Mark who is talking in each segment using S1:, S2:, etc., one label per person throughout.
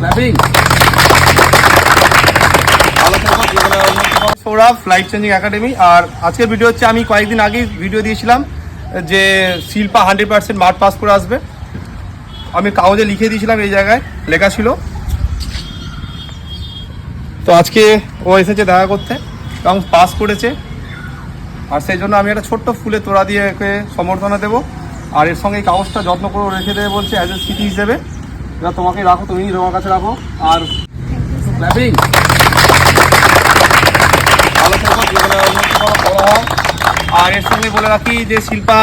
S1: Clapping Sourav life changing academy আর আজকের video হচ্ছে, আমি কয়েকদিন আগেই ভিডিও দিয়েছিলাম যে শিল্পা হান্ড্রেড পার্সেন্ট মার্ট পাস করে আসবে। আমি কাগজে লিখে দিয়েছিলাম এই জায়গায়, লেখা ছিল। তো আজকে ও এসেছে দেখা করতে এবং পাস করেছে। আর সেই জন্য আমি একটা ছোট্ট ফুলে তোড়া দিয়ে একে সম্বর্ধনা দেবো। আর এর সঙ্গে এই কাগজটা যত্ন করে রেখে দেবে বলছে অ্যাজ এ স্মৃতি হিসেবে। এবার তোমাকে রাখো তুমি তোমার কাছে রাখো, আর করো। আর এর সঙ্গে বলে রাখি যে, শিল্পা,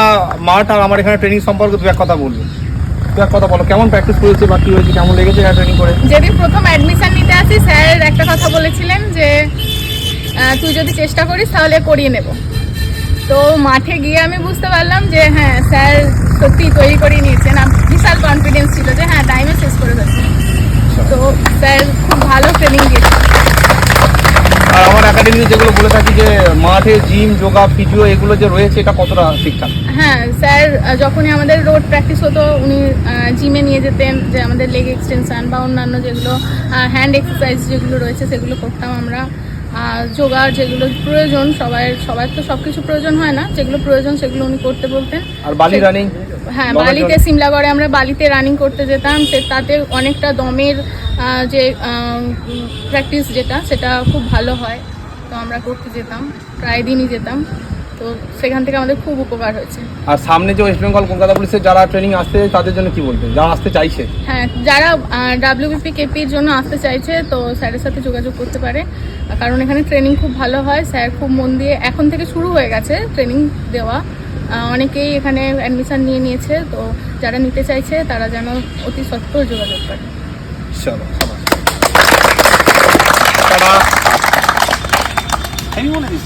S1: মাঠ আর আমার এখানে ট্রেনিং সম্পর্কে দু এক কথা বলব। এক কথা বলো, কেমন প্র্যাকটিস বা কী লেগেছে ট্রেনিং করে?
S2: প্রথম নিতে আসি একটা কথা বলেছিলেন যে তুই যদি চেষ্টা করিস, তাহলে করিয়ে নেব। তো মাঠে গিয়ে আমি বুঝতে পারলাম যে হ্যাঁ স্যার সত্যি তৈরি করিয়ে নিয়েছেন। বিশাল কনফিডেন্স ছিল যে হ্যাঁ টাইমে করে স্যার খুব ভালো ট্রেনিং দিয়েছে।
S1: আর আমার একাডেমি যেগুলো বলে থাকি যে মাঠে জিম যোগা ফিজিও এগুলো যে রয়েছে এটা কতটা ঠিকঠাক?
S2: হ্যাঁ স্যার যখনই আমাদের রোড প্র্যাকটিস হতো উনি জিমে নিয়ে যেতেন যে আমাদের লেগ এক্সটেনশন বা অন্যান্য যেগুলো হ্যান্ড এক্সারসাইজ যেগুলো রয়েছে সেগুলো করতাম আমরা। আর যোগার যেগুলো প্রয়োজন সবাই সবার তো সবকিছু প্রয়োজন হয় না। যেগুলো প্রয়োজন সেগুলো উনি করতে বলতেন।
S1: আর বালি রানিং
S2: হ্যাঁ বালিতে সিমলাগড়ে আমরা বালিতে রানিং করতে যেতাম। সে- তাতে অনেকটা দমের যে প্র্যাকটিস যেটা সেটা খুব ভালো হয়। তো আমরা করতে যেতাম। প্রায় দিনই যেতাম। তো সেখান থেকে আমাদের খুব উপকার হয়েছে।
S1: আর সামনে যে ওয়েস্ট বেঙ্গল কলকাতা পুলিশের যারা ট্রেনিং আসতে তাদের জন্য কি বলবেন? যারা আসতে চাইছে?
S2: হ্যাঁ যারা ডাব্লিউবিপি কেপির জন্য আসতে চাইছে তো স্যারের সাথে যোগাযোগ করতে পারে। কারণ এখানে ট্রেনিং খুব ভালো হয়। স্যার খুব মন দিয়ে এখন থেকে শুরু হয়ে গেছে ট্রেনিং দেওয়া। অনেকেই এখানে অ্যাডমিশন নিয়ে নিয়েছে। তো যারা নিতে চাইছে তারা যেন অতি সত্বর যোগাযোগ করে।
S1: চলো
S3: Anyone in this